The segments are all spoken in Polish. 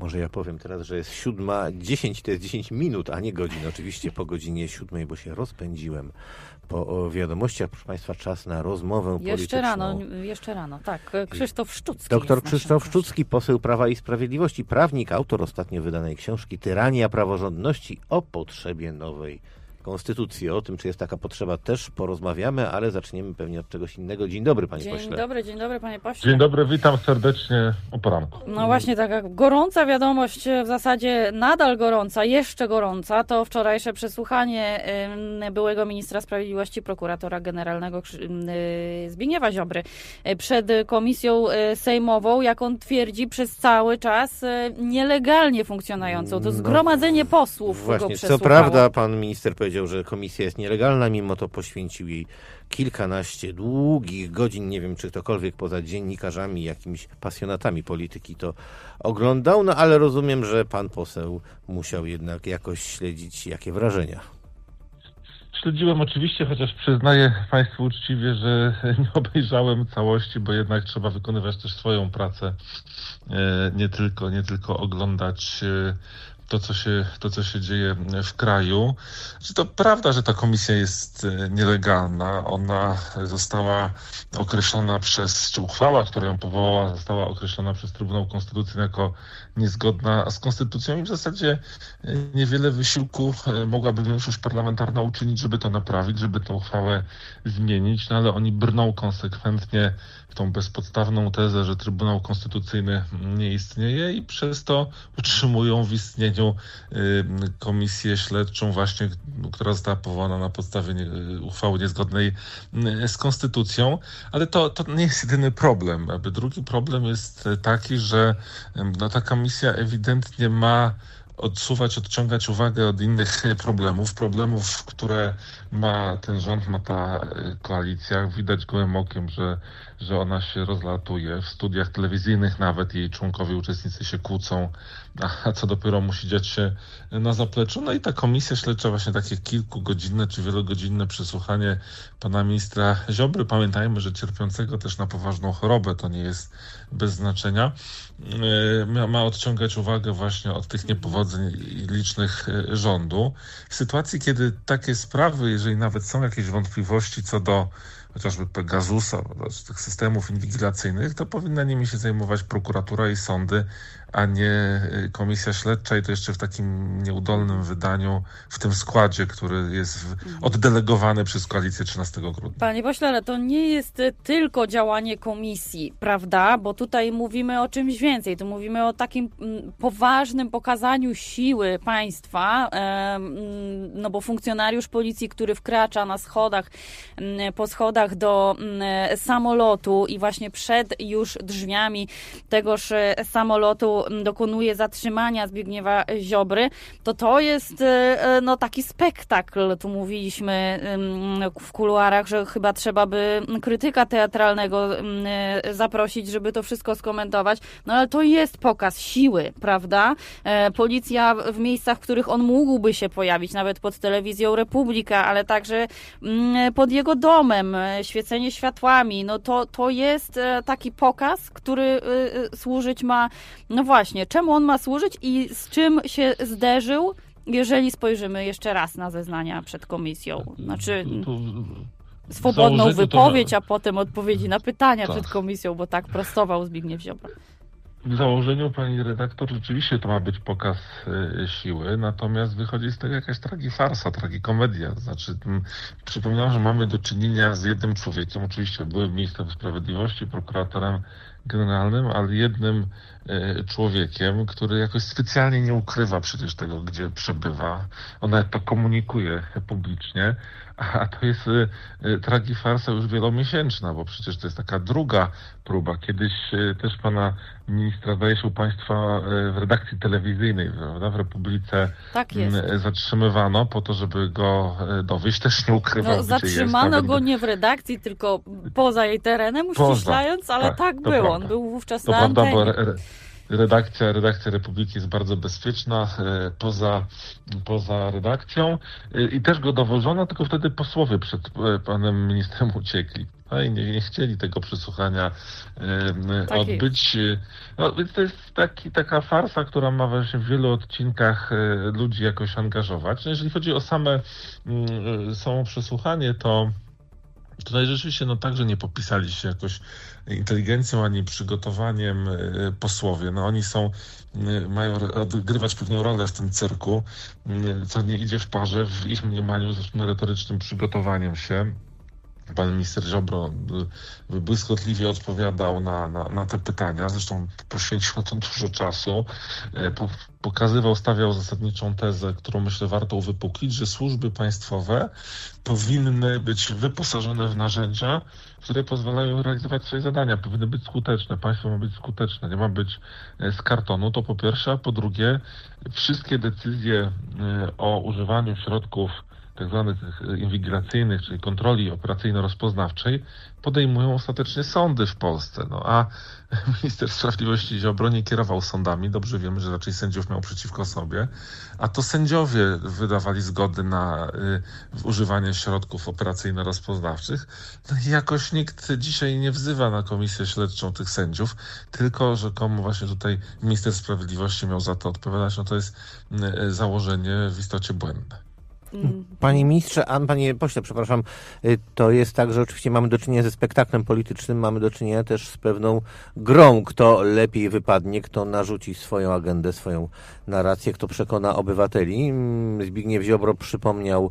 Może ja powiem teraz, że jest siódma, dziesięć to jest dziesięć minut, a nie godzin. Oczywiście po godzinie siódmej, bo się rozpędziłem. Po wiadomościach, proszę Państwa, czas na rozmowę Jeszcze polityczną. rano, jeszcze rano, tak. Krzysztof Szczucki. Doktor Krzysztof. Szczucki, poseł Prawa i Sprawiedliwości, prawnik, autor ostatnio wydanej książki Tyrania praworządności o potrzebie nowej konstytucji. O tym, czy jest taka potrzeba, też porozmawiamy, ale zaczniemy pewnie od czegoś innego. Dzień dobry, panie Dzień pośle. dobry, dzień dobry panie pośle. Dzień dobry, witam serdecznie o poranku. No właśnie taka gorąca wiadomość, w zasadzie nadal gorąca, jeszcze gorąca, to wczorajsze przesłuchanie byłego ministra sprawiedliwości, prokuratora generalnego y, Zbigniewa Ziobry y, przed komisją sejmową, jak on twierdzi, przez cały czas nielegalnie funkcjonującą. To No, zgromadzenie posłów go Właśnie, co przesłuchało. prawda pan minister powiedział, że komisja jest nielegalna, mimo to poświęcił jej kilkanaście długich godzin. Nie wiem, czy ktokolwiek poza dziennikarzami, jakimiś pasjonatami polityki to oglądał, no ale rozumiem, że pan poseł musiał jednak jakoś śledzić, jakie wrażenia. Śledziłem oczywiście, chociaż przyznaję Państwu uczciwie, że nie obejrzałem całości, bo jednak trzeba wykonywać też swoją pracę, e, nie tylko, nie tylko oglądać e, to co, się, to, co się dzieje w kraju. Czy to prawda, że ta komisja jest e, nielegalna? Ona została określona przez, czy uchwała, która ją powołała, została określona przez Trybunał Konstytucyjny jako niezgodna z konstytucją i w zasadzie e, niewiele wysiłku e, mogłaby większość parlamentarna uczynić, żeby to naprawić, żeby tę uchwałę zmienić, no ale oni brną konsekwentnie w tą bezpodstawną tezę, że Trybunał Konstytucyjny nie istnieje i przez to utrzymują w istnieniu y, komisję śledczą właśnie, która została powołana na podstawie y, uchwały niezgodnej y, z konstytucją, ale to, to nie jest jedyny problem. Drugi problem jest taki, że no, ta komisja ewidentnie ma odsuwać, odciągać uwagę od innych problemów, problemów, które ma ten rząd, ma ta koalicja. Widać gołym okiem, że, że ona się rozlatuje. W studiach telewizyjnych nawet jej członkowie, uczestnicy się kłócą, a co dopiero musi dziać się na zapleczu. No i ta komisja śledcza, właśnie takie kilkugodzinne czy wielogodzinne przesłuchanie pana ministra Ziobry. Pamiętajmy, że cierpiącego też na poważną chorobę, to nie jest bez znaczenia, y, ma, odciągać uwagę właśnie od tych niepowodzeń licznych y, rządu. W sytuacji, kiedy takie sprawy, jeżeli nawet są jakieś wątpliwości co do chociażby Pegasusa, czy tych systemów inwigilacyjnych, to powinna nimi się zajmować prokuratura i sądy, a nie y, komisja śledcza i to jeszcze w takim nieudolnym wydaniu, w tym składzie, który jest w, oddelegowany przez koalicję 13 grudnia. Panie pośle, ale to nie jest y, tylko działanie komisji, prawda? Bo tutaj mówimy o czymś więcej. Tu mówimy o takim mm, poważnym pokazaniu siły państwa, mm, no bo funkcjonariusz policji, który wkracza na schodach, mm, po schodach do samolotu i właśnie przed już drzwiami tegoż e, samolotu dokonuje zatrzymania Zbigniewa Ziobry, to to jest e, e, no taki spektakl. Tu mówiliśmy w kuluarach, że chyba trzeba by krytyka teatralnego e, zaprosić, żeby to wszystko skomentować. No ale to jest pokaz siły, prawda? Policja w miejscach, w których on mógłby się pojawić, nawet pod telewizją Republika, ale także pod jego domem, świecenie światłami, no to, to jest taki pokaz, który służyć ma, no właśnie, czemu on ma służyć i z czym się zderzył, jeżeli spojrzymy jeszcze raz na zeznania przed komisją. Znaczy swobodną wypowiedź, a potem odpowiedzi na pytania Tak. przed komisją, bo tak prostował Zbigniew Ziobro. W założeniu, pani redaktor, rzeczywiście to ma być pokaz e, siły, natomiast wychodzi z tego jakaś tragifarsa, tragikomedia. Znaczy, m, przypominam, że mamy do czynienia z jednym człowiekiem, oczywiście byłym ministrem sprawiedliwości, prokuratorem generalnym, ale jednym e, człowiekiem, który jakoś specjalnie nie ukrywa przecież tego, gdzie przebywa. On nawet to komunikuje publicznie, a to jest e, e, tragifarsa już wielomiesięczna, bo przecież to jest taka druga próba. Kiedyś e, też pana ministra, zdaje państwa w redakcji telewizyjnej, prawda, w Republice Tak jest. m, zatrzymywano po to, żeby go dowieść. Też nie ukrywał, No, jest. zatrzymano Nawet go nie w redakcji, tylko poza jej terenem, Poza, uściślając, ale tak, tak, było. On prawda. był wówczas To na prawda, bo antenie. re, re, redakcja, redakcja Republiki jest bardzo bezpieczna e, poza, poza redakcją e, i też go dowożono, tylko wtedy posłowie przed e, panem ministrem uciekli. a i nie, nie chcieli tego przesłuchania Tak odbyć. No, więc to jest taki, taka farsa, która ma właśnie w wielu odcinkach ludzi jakoś angażować. No, jeżeli chodzi o same mm, samo przesłuchanie, to Tutaj rzeczywiście no także nie popisali się jakoś inteligencją ani przygotowaniem e, posłowie. No oni są, e, mają odgrywać pewną rolę w tym cyrku, e, co nie idzie w parze w ich mniemaniu z merytorycznym przygotowaniem się. Pan minister Ziobro y, błyskotliwie odpowiadał na, na, na te pytania, zresztą poświęcił na to dużo czasu. E, po, pokazywał, stawiał zasadniczą tezę, którą myślę warto uwypuklić, że służby państwowe powinny być wyposażone w narzędzia, które pozwalają realizować swoje zadania, powinny być skuteczne. Państwo ma być skuteczne, nie ma być e, z kartonu, to po pierwsze, a po drugie, wszystkie decyzje e, o używaniu środków tak zwanych inwigilacyjnych, czyli kontroli operacyjno-rozpoznawczej, podejmują ostatecznie sądy w Polsce. No, a minister sprawiedliwości Ziobro nie kierował sądami, dobrze wiemy, że raczej sędziów miał przeciwko sobie, a to sędziowie wydawali zgody na y, używanie środków operacyjno-rozpoznawczych. No i jakoś nikt dzisiaj nie wzywa na komisję śledczą tych sędziów, tylko że komu właśnie tutaj minister sprawiedliwości miał za to odpowiadać, no to jest y, założenie w istocie błędne. Mm. Panie ministrze, a panie pośle, przepraszam, y, to jest tak, że oczywiście mamy do czynienia ze spektaklem politycznym, mamy do czynienia też z pewną grą, kto lepiej wypadnie, kto narzuci swoją agendę, swoją narrację, kto przekona obywateli. Mm, Zbigniew Ziobro przypomniał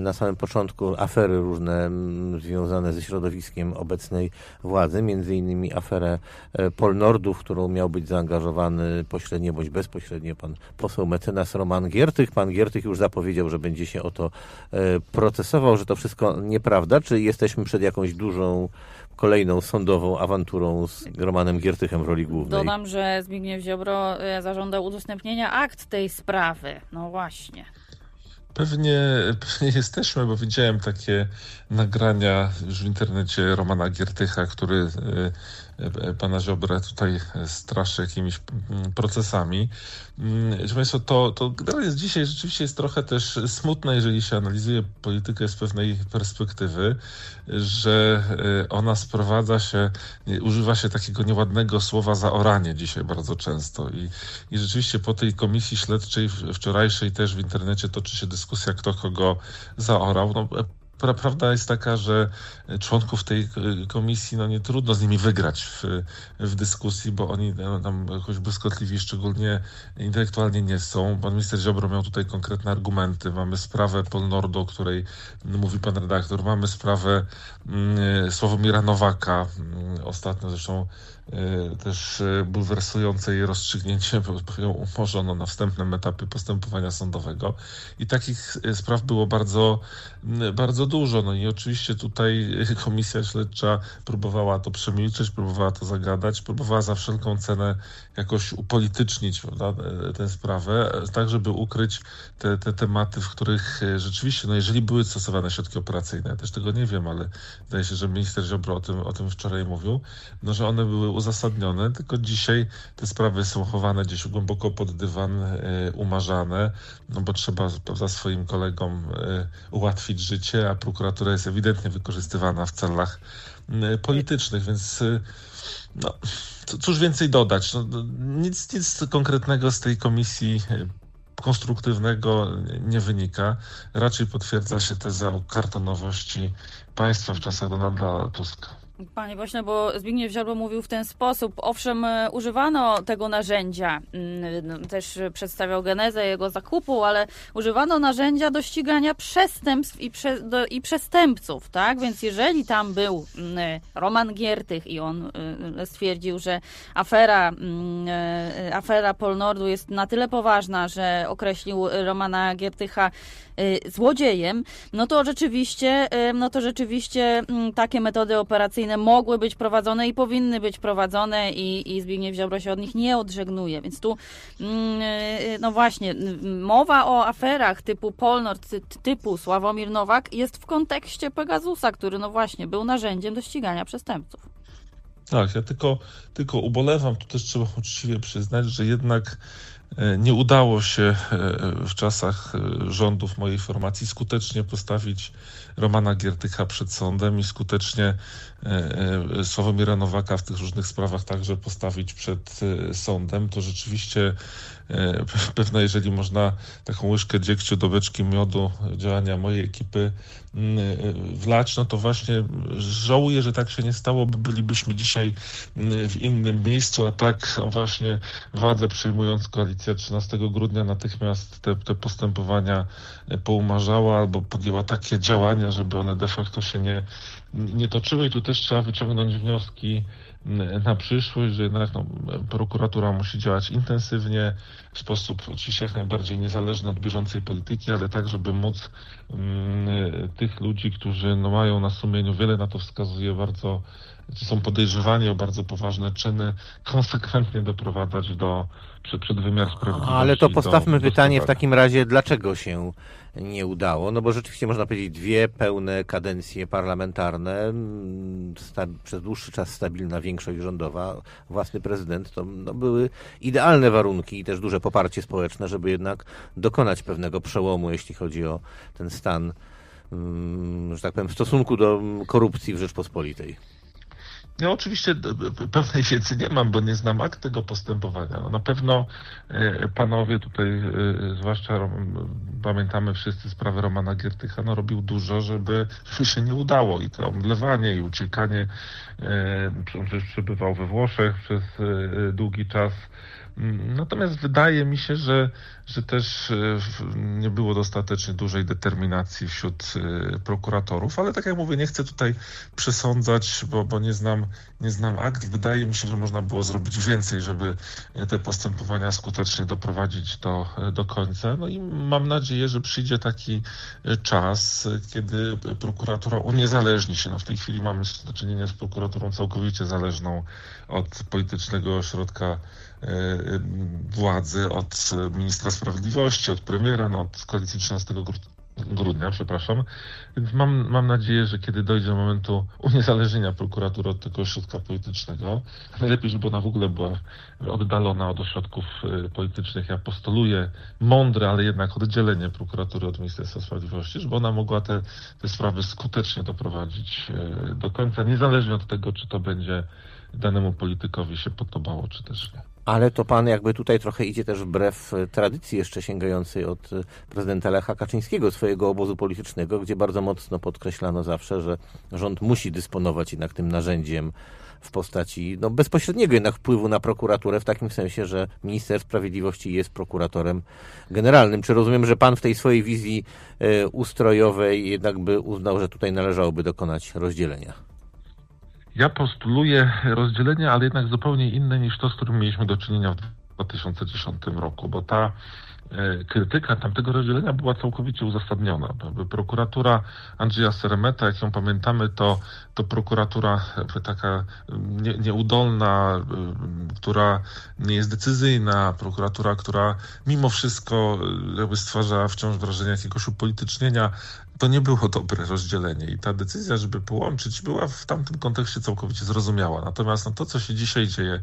na samym początku afery różne związane ze środowiskiem obecnej władzy, między innymi aferę e, Polnordu, w którą miał być zaangażowany pośrednio bądź bezpośrednio pan poseł mecenas Roman Giertych. Pan Giertych już zapowiedział, że będzie się o to e, procesował, że to wszystko nieprawda. Czy jesteśmy przed jakąś dużą kolejną sądową awanturą z Romanem Giertychem w roli głównej? Dodam, że Zbigniew Ziobro e, zażądał udostępnienia akt tej sprawy. No właśnie. Pewnie, pewnie jesteśmy, bo widziałem takie nagrania już w internecie Romana Giertycha, który e, pana Ziobrę tutaj straszy jakimiś mm, procesami. Mm, Proszę Państwa, to, to generalnie jest dzisiaj rzeczywiście jest trochę też smutne, jeżeli się analizuje politykę z pewnej perspektywy, że e, ona sprowadza się, używa się takiego nieładnego słowa zaoranie dzisiaj bardzo często. I, i rzeczywiście po tej komisji śledczej wczorajszej też w internecie toczy się dyskusja, kto kogo zaorał. No, pra- Prawda jest taka, że członków tej e, komisji, no nie trudno z nimi wygrać w, w dyskusji, bo oni no, tam jakoś błyskotliwi, szczególnie intelektualnie nie są. Pan minister Ziobro miał tutaj konkretne argumenty. Mamy sprawę Polnordu, o której mówi pan redaktor. Mamy sprawę mm, Sławomira Nowaka, mm, ostatnio zresztą e, też e, bulwersujące jej rozstrzygnięcie, bo ją umorzono na wstępnym etapie postępowania sądowego. I takich e, spraw było bardzo, bardzo dużo. No i oczywiście tutaj komisja śledcza próbowała to przemilczeć, próbowała to zagadać, próbowała za wszelką cenę jakoś upolitycznić prawda, e, tę sprawę, e, tak żeby ukryć te, te tematy, w których e, rzeczywiście, no jeżeli były stosowane środki operacyjne, ja też tego nie wiem, ale wydaje się, że minister Ziobro o tym, o tym wczoraj mówił, no że one były uzasadnione, tylko dzisiaj te sprawy są chowane gdzieś głęboko pod dywan, e, umarzane, no bo trzeba prawda, swoim kolegom e, ułatwić życie, a prokuratura jest ewidentnie wykorzystywana w celach politycznych, więc e, no, cóż więcej dodać? No, no, nic, nic konkretnego z tej komisji konstruktywnego nie wynika. Raczej potwierdza się teza o kartonowości państwa w czasach Donalda Tuska. Panie pośle, bo Zbigniew Ziobro mówił w ten sposób. Owszem, e, używano tego narzędzia, mm, no, też e, przedstawiał genezę jego zakupu, ale używano narzędzia do ścigania przestępstw i, prze, do, i przestępców, tak? Więc jeżeli tam był mm, Roman Giertych i on y, stwierdził, że afera, mm, e, afera Polnordu jest na tyle poważna, że określił Romana Giertycha złodziejem, no to rzeczywiście, y, no to rzeczywiście mm, takie metody operacyjne mogły być prowadzone i powinny być prowadzone i, i Zbigniew Ziobro się od nich nie odżegnuje. Więc tu, mm, y, no właśnie, y, mowa o aferach typu Polnord, ty- typu Sławomir Nowak jest w kontekście Pegasusa, który no właśnie był narzędziem do ścigania przestępców. Tak, ja tylko, tylko ubolewam, tu też trzeba uczciwie przyznać, że jednak nie udało się w czasach rządów mojej formacji skutecznie postawić Romana Giertycha przed sądem i skutecznie Sławomira Nowaka w tych różnych sprawach także postawić przed sądem, to rzeczywiście pewno, jeżeli można taką łyżkę dziegciu do beczki miodu działania mojej ekipy mm, wlać, no to właśnie żałuję, że tak się nie stało, bylibyśmy dzisiaj mm, w innym miejscu, a tak właśnie władzę przyjmując koalicję 13 grudnia natychmiast te, te postępowania poumarzała albo podjęła takie działania, żeby one de facto się nie, nie toczyły. I tu też trzeba wyciągnąć wnioski na przyszłość, że jednak no, prokuratura musi działać intensywnie, w sposób oczywiście jak najbardziej niezależny od bieżącej polityki, ale tak, żeby móc um, tych ludzi, którzy no, mają na sumieniu, wiele na to wskazuje, bardzo są podejrzewani o bardzo poważne czyny, konsekwentnie doprowadzać do przed, przed wymiar sprawiedliwości. Ale to postawmy do, pytanie w takim razie, dlaczego się nie udało? No bo rzeczywiście można powiedzieć dwie pełne kadencje parlamentarne, mm, przez dłuższy czas stabilna większość rządowa, własny prezydent, to no, były idealne warunki i też duże poparcie społeczne, żeby jednak dokonać pewnego przełomu, jeśli chodzi o ten stan, mm, że tak powiem, w stosunku do korupcji w Rzeczpospolitej. Ja oczywiście pewnej wiedzy nie mam, bo nie znam akt tego postępowania. No na pewno e, panowie tutaj, e, zwłaszcza pamiętamy wszyscy sprawę Romana Giertycha, no robił dużo, żeby się nie udało i to omdlewanie i uciekanie. Przecież przebywał we Włoszech przez e, długi czas. Natomiast wydaje mi się, że, że też e, nie było dostatecznie dużej determinacji wśród e, prokuratorów, ale tak jak mówię, nie chcę tutaj przesądzać, bo, bo nie, znam, nie znam akt. Wydaje mi się, że można było zrobić więcej, żeby te postępowania skutecznie doprowadzić do, do końca. No i mam nadzieję, że przyjdzie taki e, czas, kiedy prokuratura uniezależni się. No w tej chwili mamy do czynienia z prokuraturą całkowicie zależną od politycznego ośrodka władzy, od ministra sprawiedliwości, od premiera, no, od koalicji 13 grudnia, przepraszam. Więc mam, mam nadzieję, że kiedy dojdzie do momentu uniezależnienia prokuratury od tego ośrodka politycznego, najlepiej, żeby ona w ogóle była oddalona od ośrodków e, politycznych. Ja postuluję mądre, ale jednak oddzielenie prokuratury od Ministerstwa Sprawiedliwości, żeby ona mogła te, te sprawy skutecznie doprowadzić e, do końca, niezależnie od tego, czy to będzie danemu politykowi się podobało, czy też nie. Ale to pan jakby tutaj trochę idzie też wbrew e, tradycji jeszcze sięgającej od e, prezydenta Lecha Kaczyńskiego, swojego obozu politycznego, gdzie bardzo mocno podkreślano zawsze, że rząd musi dysponować jednak tym narzędziem w postaci no, bezpośredniego jednak wpływu na prokuraturę, w takim sensie, że minister sprawiedliwości jest prokuratorem generalnym. Czy rozumiem, że pan w tej swojej wizji y, ustrojowej jednak by uznał, że tutaj należałoby dokonać rozdzielenia? Ja postuluję rozdzielenie, ale jednak zupełnie inne niż to, z którym mieliśmy do czynienia w 2010 roku, bo ta e, krytyka tamtego rozdzielenia była całkowicie uzasadniona. Prokuratura Andrzeja Seremeta, jak ją pamiętamy, to, to prokuratura taka nie, nieudolna, e, która nie jest decyzyjna, prokuratura, która mimo wszystko jakby stwarza wciąż wrażenie jakiegoś upolitycznienia to nie było dobre rozdzielenie i ta decyzja, żeby połączyć, była w tamtym kontekście całkowicie zrozumiała. Natomiast no, to, co się dzisiaj dzieje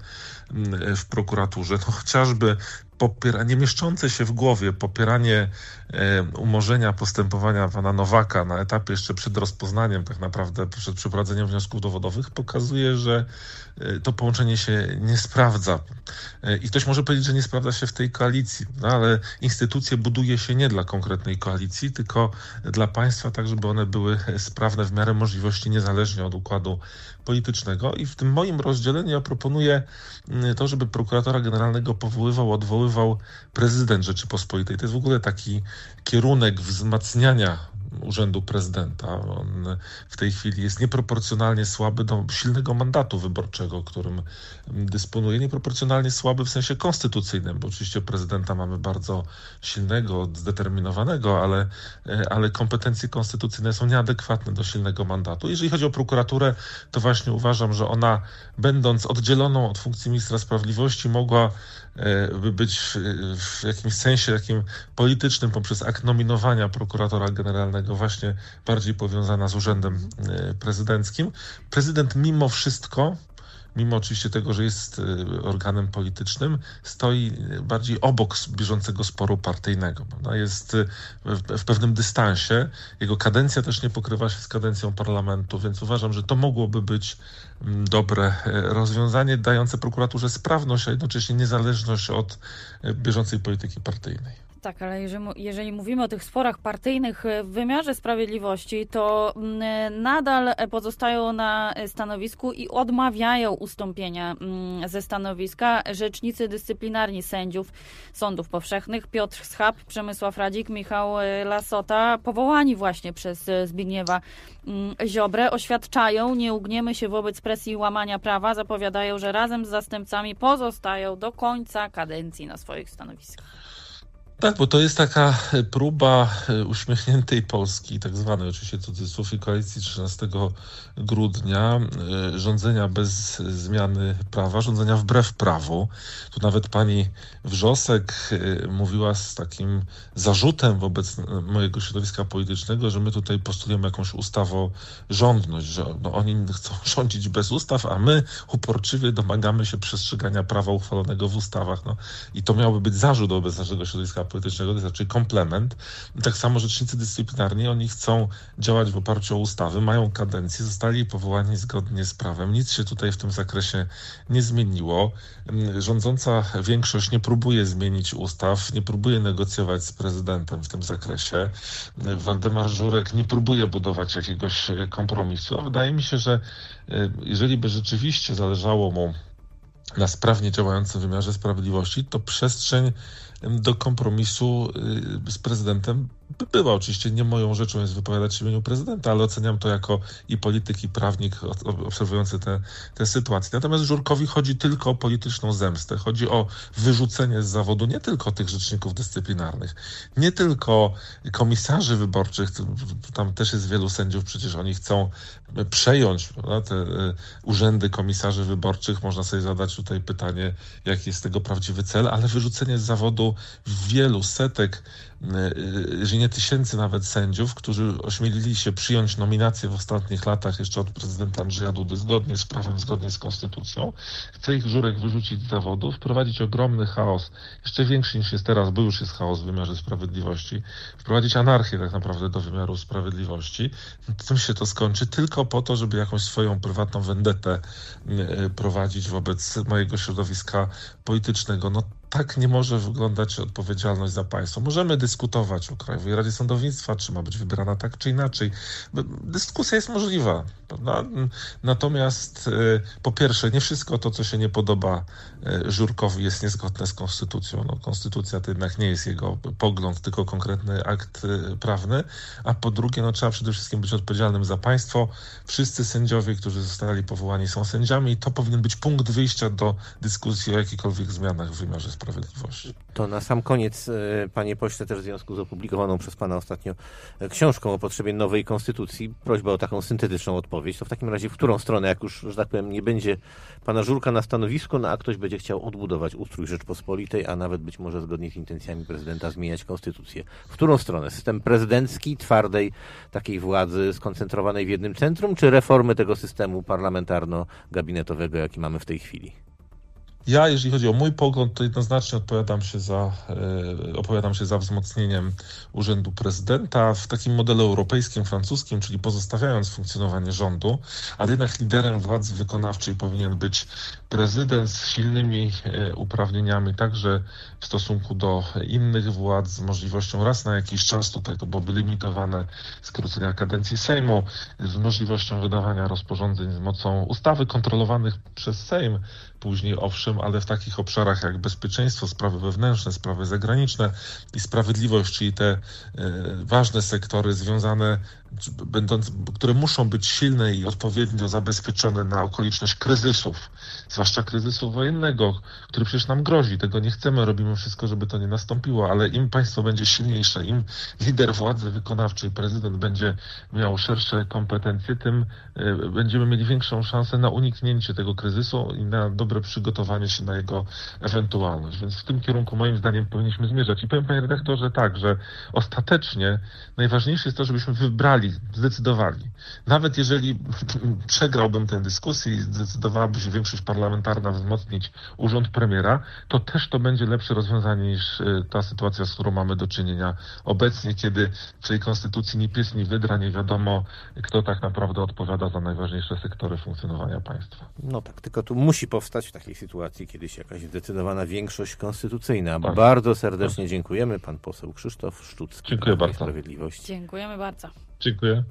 mm, w prokuraturze, no chociażby popieranie, mieszczące się w głowie popieranie e, umorzenia postępowania pana Nowaka na etapie jeszcze przed rozpoznaniem, tak naprawdę przed przeprowadzeniem wniosków dowodowych, pokazuje, że to połączenie się nie sprawdza. E, I ktoś może powiedzieć, że nie sprawdza się w tej koalicji, no ale instytucje buduje się nie dla konkretnej koalicji, tylko dla państwa, tak żeby one były sprawne w miarę możliwości, niezależnie od układu politycznego. I w tym moim rozdzieleniu ja proponuję mm, to, żeby prokuratora generalnego powoływał, odwoływał prezydent Rzeczypospolitej. To jest w ogóle taki kierunek wzmacniania urzędu prezydenta. On w tej chwili jest nieproporcjonalnie słaby do silnego mandatu wyborczego, którym dysponuje. Nieproporcjonalnie słaby w sensie konstytucyjnym, bo oczywiście prezydenta mamy bardzo silnego, zdeterminowanego, ale, ale kompetencje konstytucyjne są nieadekwatne do silnego mandatu. Jeżeli chodzi o prokuraturę, to właśnie uważam, że ona, będąc oddzieloną od funkcji ministra sprawiedliwości, mogła by być w jakimś sensie takim politycznym poprzez akt nominowania prokuratora generalnego właśnie bardziej powiązana z urzędem e, prezydenckim. Prezydent mimo wszystko mimo oczywiście tego, że jest organem politycznym, stoi bardziej obok bieżącego sporu partyjnego. Prawda? Jest w pewnym dystansie. Jego kadencja też nie pokrywa się z kadencją parlamentu, więc uważam, że to mogłoby być dobre rozwiązanie, dające prokuraturze sprawność, a jednocześnie niezależność od bieżącej polityki partyjnej. Tak, ale jeżeli, mówimy o tych sporach partyjnych w wymiarze sprawiedliwości, to mm, nadal pozostają na stanowisku i odmawiają ustąpienia mm, ze stanowiska rzecznicy dyscyplinarni sędziów sądów powszechnych Piotr Schab, Przemysław Radzik, Michał Lasota, powołani właśnie przez Zbigniewa mm, Ziobrę, oświadczają, nie ugniemy się wobec presji łamania prawa, zapowiadają, że razem z zastępcami pozostają do końca kadencji na swoich stanowiskach. Tak, bo to jest taka e, próba e, uśmiechniętej Polski, tak zwanej oczywiście cudzysłów i koalicji 13 grudnia, e, rządzenia bez zmiany prawa, rządzenia wbrew prawu. Tu nawet pani Wrzosek mówiła z takim zarzutem wobec mojego środowiska politycznego, że my tutaj postulujemy jakąś ustaworządność, że no, oni chcą rządzić bez ustaw, a my uporczywie domagamy się przestrzegania prawa uchwalonego w ustawach. No, I to miałby być zarzut wobec naszego środowiska politycznego, to jest raczej komplement. Tak samo rzecznicy dyscyplinarni, oni chcą działać w oparciu o ustawy, mają kadencję, zostali powołani zgodnie z prawem. Nic się tutaj w tym zakresie nie zmieniło. Rządząca większość nie próbuje zmienić ustaw, nie próbuje negocjować z prezydentem w tym zakresie. Waldemar Żurek nie próbuje budować jakiegoś kompromisu. A wydaje mi się, że e, jeżeli by rzeczywiście zależało mu na sprawnie działającym wymiarze sprawiedliwości, to przestrzeń do kompromisu y, z prezydentem była. Oczywiście nie moją rzeczą jest wypowiadać się w imieniu prezydenta, ale oceniam to jako i polityk, i prawnik obserwujący tę, tę sytuację. Natomiast Żurkowi chodzi tylko o polityczną zemstę. Chodzi o wyrzucenie z zawodu nie tylko tych rzeczników dyscyplinarnych, nie tylko komisarzy wyborczych, tam też jest wielu sędziów, przecież oni chcą przejąć prawda, te e, urzędy komisarzy wyborczych. Można sobie zadać tutaj pytanie, jaki jest tego prawdziwy cel, ale wyrzucenie z zawodu wielu setek jeżeli nie tysięcy nawet sędziów, którzy ośmielili się przyjąć nominacje w ostatnich latach jeszcze od prezydenta Andrzeja Dudy zgodnie z prawem, zgodnie z konstytucją. Chce ich Żurek wyrzucić z zawodu, wprowadzić ogromny chaos, jeszcze większy niż jest teraz, bo już jest chaos w wymiarze sprawiedliwości, wprowadzić anarchię tak naprawdę do wymiaru sprawiedliwości. Tym się to skończy tylko po to, żeby jakąś swoją prywatną wendetę prowadzić wobec mojego środowiska politycznego. No tak nie może wyglądać odpowiedzialność za państwo. Możemy dyskutować o Krajowej Radzie Sądownictwa, czy ma być wybierana tak czy inaczej. Dyskusja jest możliwa. Natomiast y, po pierwsze, nie wszystko to, co się nie podoba y, Żurkowi jest niezgodne z konstytucją. No, konstytucja to jednak nie jest jego pogląd, tylko konkretny akt y, prawny. A po drugie, no, trzeba przede wszystkim być odpowiedzialnym za państwo. Wszyscy sędziowie, którzy zostali powołani są sędziami i to powinien być punkt wyjścia do dyskusji o jakichkolwiek zmianach w wymiarze sprawiedliwości. To na sam koniec, e, panie pośle, też w związku z opublikowaną przez pana ostatnio e, książką o potrzebie nowej konstytucji, prośba o taką syntetyczną odpowiedź. To w takim razie w którą stronę, jak już, że tak powiem, nie będzie pana Żurka na stanowisku, no a ktoś będzie chciał odbudować ustrój Rzeczpospolitej, a nawet być może zgodnie z intencjami prezydenta zmieniać konstytucję. W którą stronę? System prezydencki, twardej takiej władzy skoncentrowanej w jednym centrum, czy reformy tego systemu parlamentarno-gabinetowego, jaki mamy w tej chwili? Ja, jeżeli chodzi o mój pogląd, to jednoznacznie odpowiadam się za, e, opowiadam się za wzmocnieniem Urzędu Prezydenta w takim modelu europejskim, francuskim, czyli pozostawiając funkcjonowanie rządu, ale jednak liderem władzy wykonawczej powinien być prezydent z silnymi e, uprawnieniami także w stosunku do innych władz, z możliwością raz na jakiś czas, tutaj to byłoby limitowane skrócenia kadencji Sejmu, z możliwością wydawania rozporządzeń z mocą ustawy kontrolowanych przez Sejm, później owszem, ale w takich obszarach jak bezpieczeństwo, sprawy wewnętrzne, sprawy zagraniczne i sprawiedliwość, czyli te e, ważne sektory związane będąc, które muszą być silne i odpowiednio zabezpieczone na okoliczność kryzysów, zwłaszcza kryzysu wojennego, który przecież nam grozi. Tego nie chcemy, robimy wszystko, żeby to nie nastąpiło, ale im państwo będzie silniejsze, im lider władzy wykonawczej, prezydent będzie miał szersze kompetencje, tym e, będziemy mieli większą szansę na uniknięcie tego kryzysu i na dobre przygotowanie się na jego ewentualność. Więc w tym kierunku moim zdaniem powinniśmy zmierzać. I powiem panie redaktorze tak, że ostatecznie najważniejsze jest to, żebyśmy wybrali zdecydowali, zdecydowali. Nawet jeżeli przegrałbym tę dyskusję i zdecydowałaby się większość parlamentarna wzmocnić urząd premiera, to też to będzie lepsze rozwiązanie niż y, ta sytuacja, z którą mamy do czynienia obecnie, kiedy w tej konstytucji ni pies, ni wydra, nie wiadomo, kto tak naprawdę odpowiada za najważniejsze sektory funkcjonowania państwa. No tak, tylko tu musi powstać w takiej sytuacji kiedyś jakaś zdecydowana większość konstytucyjna. Tak. Bardzo serdecznie dziękujemy. Pan poseł Krzysztof Szczucki, Dziękuję bardzo. Sprawiedliwość. Dziękujemy bardzo. Dziękuję.